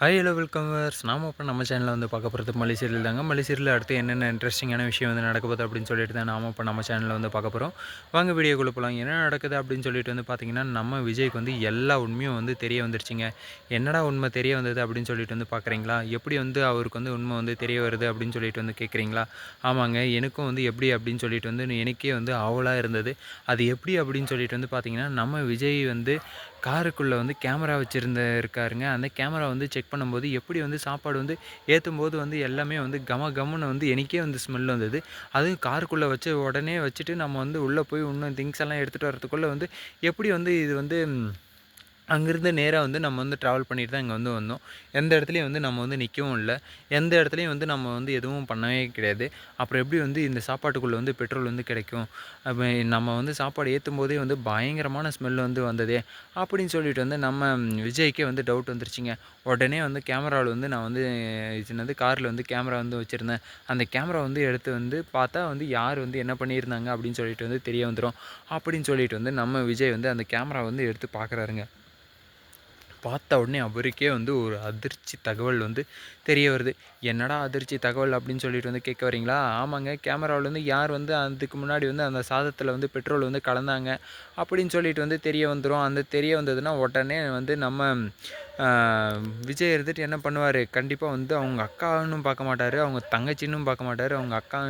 Hi hello welcome verse இப்போ நம்ம சேனலில் வந்து பார்க்க போகிறது மலேசியரில் தாங்க. மலேசியரில் அடுத்து என்னென்ன இன்ட்ரெஸ்டிங்கான விஷயம் வந்து நடக்க போகுது அப்படின்னு சொல்லிட்டு தான் நாம் இப்போ நம்ம சேனலில் வந்து பார்க்க போகிறோம் வாங்க வீடியோக்குள்ளே போகலாம் என்ன நடக்குது அப்படின்னு சொல்லிட்டு வந்து பார்த்தீங்கன்னா நம்ம விஜய்க்கு வந்து எல்லா உண்மையும் வந்து தெரிய வந்துருச்சுங்க. என்னடா உண்மை தெரிய வந்தது அப்படின்னு சொல்லிட்டு வந்து பார்க்குறீங்களா எப்படி வந்து அவருக்கு வந்து உண்மை வந்து தெரிய வருது அப்படின்னு சொல்லிட்டு வந்து கேட்குறீங்களா ஆமாங்க எனக்கும் வந்து எப்படி அப்படின்னு சொல்லிட்டு வந்து எனக்கே வந்து ஆவலாக இருந்தது. அது எப்படி அப்படின்னு சொல்லிட்டு வந்து பார்த்தீங்கன்னா நம்ம விஜய் வந்து காருக்குள்ளே வந்து கேமரா வச்சுருந்த இருக்காருங்க. அந்த கேமரா வந்து செக் பண்ணும்போது எப்படி வந்து சாப்பாடு வந்து ஏற்றும் போது வந்து எல்லாமே வந்து கம கம்முன்னு வந்து எனக்கே வந்து ஸ்மெல் வந்தது. அதுவும் காருக்குள்ளே வச்சு உடனே வச்சுட்டு நம்ம வந்து உள்ளே போய் இன்னும் திங்ஸ் எல்லாம் எடுத்துகிட்டு வரதுக்குள்ளே வந்து எப்படி வந்து இது வந்து அங்கேருந்து நேராக வந்து நம்ம வந்து ட்ராவல் பண்ணிட்டு தான் இங்கே வந்து வந்தோம். எந்த இடத்துலையும் வந்து நம்ம வந்து நிற்கவும் இல்லை. எந்த இடத்துலையும் வந்து நம்ம வந்து எதுவும் பண்ணவே கிடையாது. அப்புறம் எப்படி வந்து இந்த சாப்பாட்டுக்குள்ளே வந்து பெட்ரோல் வந்து கிடைக்கும்? நம்ம வந்து சாப்பாடு ஏற்றும் போதே வந்து பயங்கரமான ஸ்மெல் வந்து வந்ததே. அப்படின்னு சொல்லிட்டு வந்து நம்ம விஜய்க்கே வந்து டவுட் வந்துருச்சுங்க. உடனே வந்து கேமராவில் வந்து நான் வந்து சின்னது காரில் வந்து கேமரா வந்து வச்சுருந்தேன். அந்த கேமரா வந்து எடுத்து வந்து பார்த்தா வந்து யார் வந்து என்ன பண்ணியிருந்தாங்க அப்படின்னு சொல்லிட்டு வந்து தெரிய வந்துடும் அப்படின்னு சொல்லிட்டு வந்து நம்ம விஜய் வந்து அந்த கேமரா வந்து எடுத்து பார்க்குறாருங்க. பார்த்த உடனே அவருக்கே வந்து ஒரு அதிர்ச்சி தகவல் வந்து தெரிய வருது. என்னடா அதிர்ச்சி தகவல் அப்படின்னு சொல்லிட்டு வந்து கேட்க வரீங்களா? ஆமாங்க கேமராவில் வந்து யார் வந்து அதுக்கு முன்னாடி வந்து அந்த சாதத்தில் வந்து பெட்ரோல் வந்து கலந்தாங்க அப்படின்னு சொல்லிட்டு வந்து தெரிய வந்துடும் அந்த தெரிய வந்ததுன்னா உடனே வந்து நம்ம விஜய் இருந்துட்டு என்ன பண்ணுவார்? கண்டிப்பாக வந்து அவங்க அக்கான்னு பார்க்க மாட்டார் அவங்க தங்கச்சின்னு பார்க்க மாட்டார் அவங்க அக்கா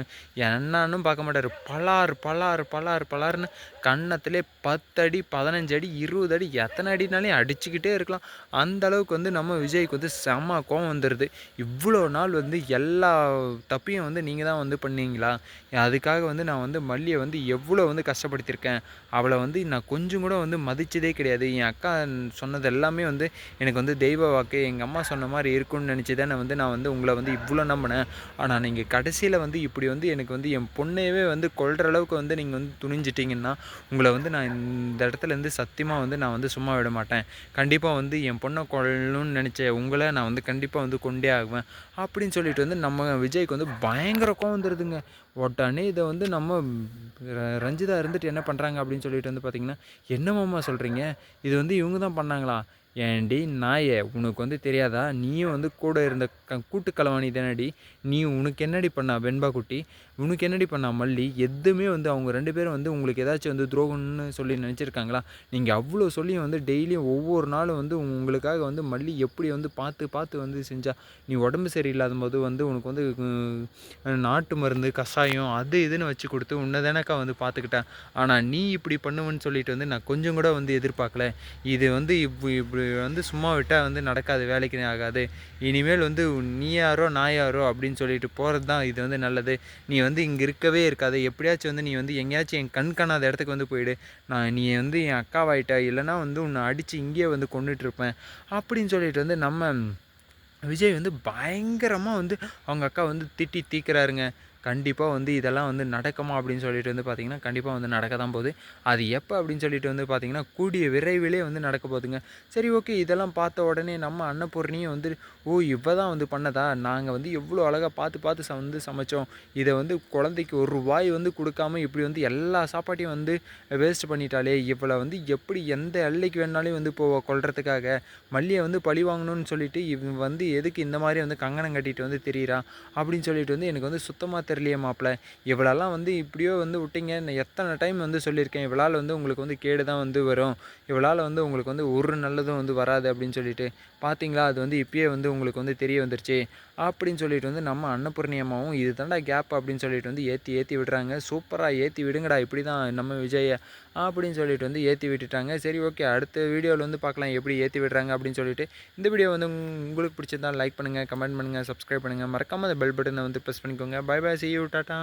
என்னன்னு பார்க்க மாட்டார். பலார் பலார் பலார் பலார்னு கன்னத்திலே பத்தடி பதினஞ்சு அடி இருபது அடி எத்தனை அடினாலையும் அடிச்சுக்கிட்டே இருக்கலாம். அந்த அளவுக்கு வந்து நம்ம விஜய்க்கு வந்து செம்ம கோவம் வந்துடுது இவ்வளோ நாள் வந்து எல்லா தப்பையும் வந்து நீங்கள் தான் வந்து பண்ணீங்களா? அதுக்காக வந்து நான் வந்து மல்லியை வந்து எவ்வளோ வந்து கஷ்டப்படுத்தியிருக்கேன்? அவளை வந்து நான் கொஞ்சம் கூட வந்து மதித்ததே கிடையாது. என் அக்கா சொன்னது எல்லாமே வந்து எனக்கு எனக்கு வந்து தெய்வ வாக்கு எங்கள் அம்மா சொன்ன மாதிரி இருக்கும்னு நினச்சி தானே வந்து நான் வந்து உங்களை வந்து இவ்வளோ நம்பினேன். ஆனால் நீங்கள் கடைசியில் வந்து இப்படி வந்து எனக்கு வந்து என் பொண்ணையவே வந்து கொள்கிற அளவுக்கு வந்து நீங்கள் வந்து துணிஞ்சிட்டிங்கன்னா உங்களை வந்து நான் இந்த இடத்துலேருந்து சத்தியமாக வந்து நான் வந்து சும்மா விட மாட்டேன். கண்டிப்பாக வந்து என் பொண்ணை கொள்ளணும்னு நினச்ச உங்களை நான் வந்து கண்டிப்பாக வந்து கொண்டே ஆகுவேன். அப்படின்னு சொல்லிட்டு வந்து நம்ம விஜய்க்கு வந்து பயங்கர கோவம் வந்துடுதுங்க உடனே இதை வந்து நம்ம ரஞ்சிதா இருந்துட்டு என்ன பண்ணுறாங்க அப்படின்னு சொல்லிட்டு வந்து பார்த்திங்கன்னா என்னமாம்மா சொல்கிறீங்க இது வந்து இவங்க தான் பண்ணாங்களா? ஏன்டி நாயே உனக்கு வந்து தெரியாதா? நீயும் வந்து கூட இருந்த க கூட்டு தானடி? நீ உனக்கு என்னடி பண்ணா வெண்பா குட்டி? உனக்கு என்னடி பண்ணா மல்லி? எதுவுமே வந்து அவங்க ரெண்டு பேரும் வந்து உங்களுக்கு ஏதாச்சும் வந்து துரோகம்னு சொல்லி நினச்சிருக்காங்களா? நீங்கள் அவ்வளோ சொல்லியும் வந்து டெய்லியும் ஒவ்வொரு நாளும் வந்து உங்களுக்காக வந்து மல்லி எப்படி வந்து பார்த்து பார்த்து வந்து செஞ்சா நீ உடம்பு சரியில்லாத போது வந்து உனக்கு வந்து நாட்டு மருந்து கஷாயம் அது இதுன்னு வச்சு கொடுத்து உன்னை தானக்கா வந்து பார்த்துக்கிட்டேன். ஆனால் நீ இப்படி பண்ணுவேன்னு சொல்லிட்டு வந்து நான் கொஞ்சம் கூட வந்து எதிர்பார்க்கல. இது வந்து இப்படி இப்படி வந்து சும்மா விட்டால் வந்து நடக்காது வேலைக்கு ஆகாது. இனிமேல் வந்து நீ யாரோ நான் யாரோ அப்படின்னு சொல்லிட்டு போகிறது தான் இது வந்து நல்லது. நீ வந்து இங்கே இருக்கவே இருக்காது. எப்படியாச்சும் வந்து நீ வந்து எங்கேயாச்சும் என் கண் காணாத இடத்துக்கு வந்து போயிடு. நான் நீ வந்து என் அக்காவாயிட்ட இல்லைனா வந்து உன்னை அடித்து இங்கேயே வந்து கொண்டுட்ருப்பேன் அப்படின்னு சொல்லிட்டு வந்து நம்ம விஜய் வந்து பயங்கரமாக வந்து அவங்க அக்கா வந்து திட்டி தீக்கிறாருங்க. கண்டிப்பாக வந்து இதெல்லாம் வந்து நடக்குமா அப்படின்னு சொல்லிட்டு வந்து பார்த்திங்கன்னா கண்டிப்பாக வந்து நடக்க தான் போகுது. அது எப்போ அப்படின்னு சொல்லிட்டு வந்து பார்த்திங்கன்னா கூடிய விரைவிலே வந்து நடக்க போகுதுங்க. சரி ஓகே இதெல்லாம் பார்த்த உடனே நம்ம அன்னபூர்ணியும் வந்து ஓ இவ்வளோ தான் வந்து பண்ணதா? நாங்கள் வந்து எவ்வளோ அழகாக பார்த்து பார்த்து வந்து சமைச்சோம். இதை வந்து குழந்தைக்கு ஒரு ரூபாய் வந்து கொடுக்காம இப்படி வந்து எல்லா சாப்பாட்டையும் வந்து வேஸ்ட் பண்ணிட்டாலே இவ்வளோ வந்து எப்படி எந்த எல்லைக்கு வேணாலும் வந்து இப்போ கொள்றதுக்காக மல்லியை வந்து பழி வாங்கணும்னு சொல்லிட்டு இவன் வந்து எதுக்கு இந்த மாதிரி வந்து கங்கணம் கட்டிட்டு வந்து தெரியுறா? அப்படின்னு சொல்லிட்டு வந்து எனக்கு வந்து சுத்தமாக தெரியலையே மாப்பிள்ள இவ்வளோலாம் வந்து இப்படியோ வந்து விட்டிங்க. எத்தனை டைம் வந்து சொல்லியிருக்கேன். இவளால் வந்து உங்களுக்கு வந்து கேடு தான் வந்து வரும். இவளால் வந்து உங்களுக்கு வந்து ஒரு நல்லதும் வந்து வராது அப்படின்னு சொல்லிட்டு. பார்த்தீங்களா அது வந்து இப்பயே வந்து உங்களுக்கு வந்து தெரிய வந்துருச்சு. அப்படின்னு சொல்லிட்டு வந்து நம்ம அன்னபூர்ணி அம்மாவும் இது தாண்டா கேப் அப்படின்னு சொல்லிட்டு வந்து ஏற்றி ஏற்றி விடுறாங்க. சூப்பராக ஏற்றி விடுங்கடா. இப்படி தான் நம்ம விஜய அப்படின்னு சொல்லிட்டு வந்து ஏற்றி விட்டுட்டாங்க. சரி ஓகே. அடுத்த வீடியோவில் வந்து பார்க்கலாம் எப்படி ஏற்றி விடுறாங்க அப்படின்னு சொல்லிட்டு. இந்த வீடியோ வந்து உங்களுக்கு பிடிச்சிருந்தால் லைக் பண்ணுங்கள் கமெண்ட் பண்ணுங்கள் சப்ஸ்கிரைப் பண்ணுங்கள் மறக்காமல் அந்த பெல் பட்டனை வந்து ப்ரெஸ் பண்ணிக்கோங்க. Bye bye see you tata